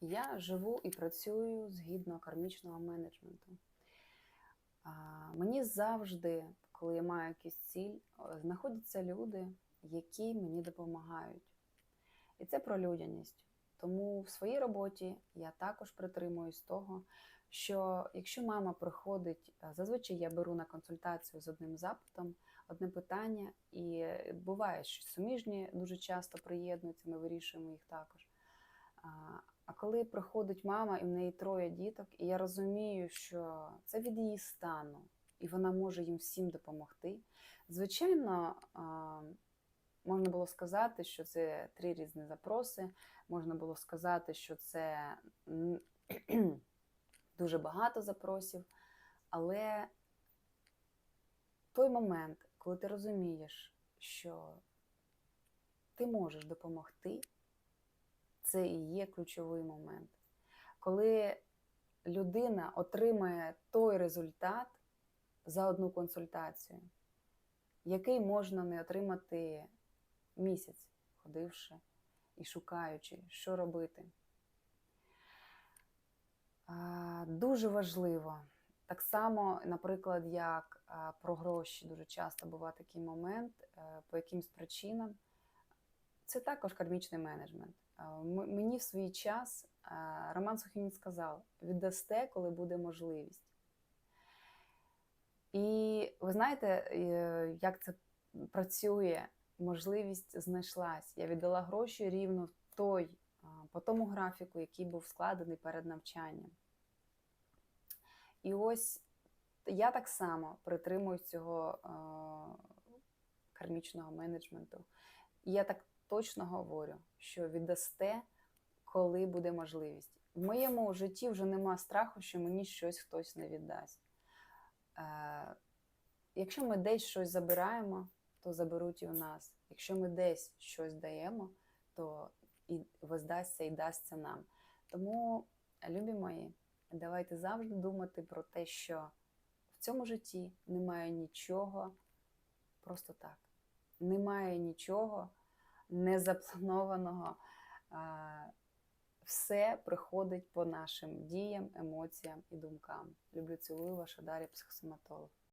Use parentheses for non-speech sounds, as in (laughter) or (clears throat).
Я живу і працюю згідно кармічного менеджменту. Мені завжди, коли я маю якийсь ціль, знаходяться люди, які мені допомагають. І це про людяність. Тому в своїй роботі я також притримуюсь того, що якщо мама приходить, е, зазвичай я беру на консультацію з одним запитом, одне питання, і буває, що суміжні дуже часто приєднуються, ми вирішуємо їх також. Коли приходить мама, і в неї троє діток, і я розумію, що це від її стану, і вона може їм всім допомогти. Звичайно, можна було сказати, що це три різні запроси. Можна було сказати, що це (clears throat) дуже багато запросів. Але той момент, коли ти розумієш, що ти можеш допомогти, це і є ключовий момент. Коли людина отримає той результат за одну консультацію, який можна не отримати місяць, ходивши і шукаючи, що робити. Дуже важливо. Так само, наприклад, як про гроші дуже часто буває такий момент, е, по якимсь причинам. Це також кармічний менеджмент. Е, Мені в свій час е, Роман Сухінін сказав: віддасте, коли буде можливість. І ви знаєте, е, як це працює? Можливість знайшлась. Я віддала гроші рівно в той, по тому графіку, який був складений перед навчанням. І ось я так само притримуюсь цього кармічного менеджменту. Я так точно говорю, що віддасте, коли буде можливість. В моєму житті вже нема страху, що мені щось хтось не віддасть. Е, якщо ми десь щось забираємо, то заберуть і у нас. Якщо ми десь щось даємо, то і воздасться і дасться нам. Тому, любі мої, давайте завжди думати про те, що в цьому житті немає нічого просто так. Немає нічого незапланованого. Все приходить по нашим діям, емоціям і думкам. Люблю, цілую ваша Дар'я, психосоматолог.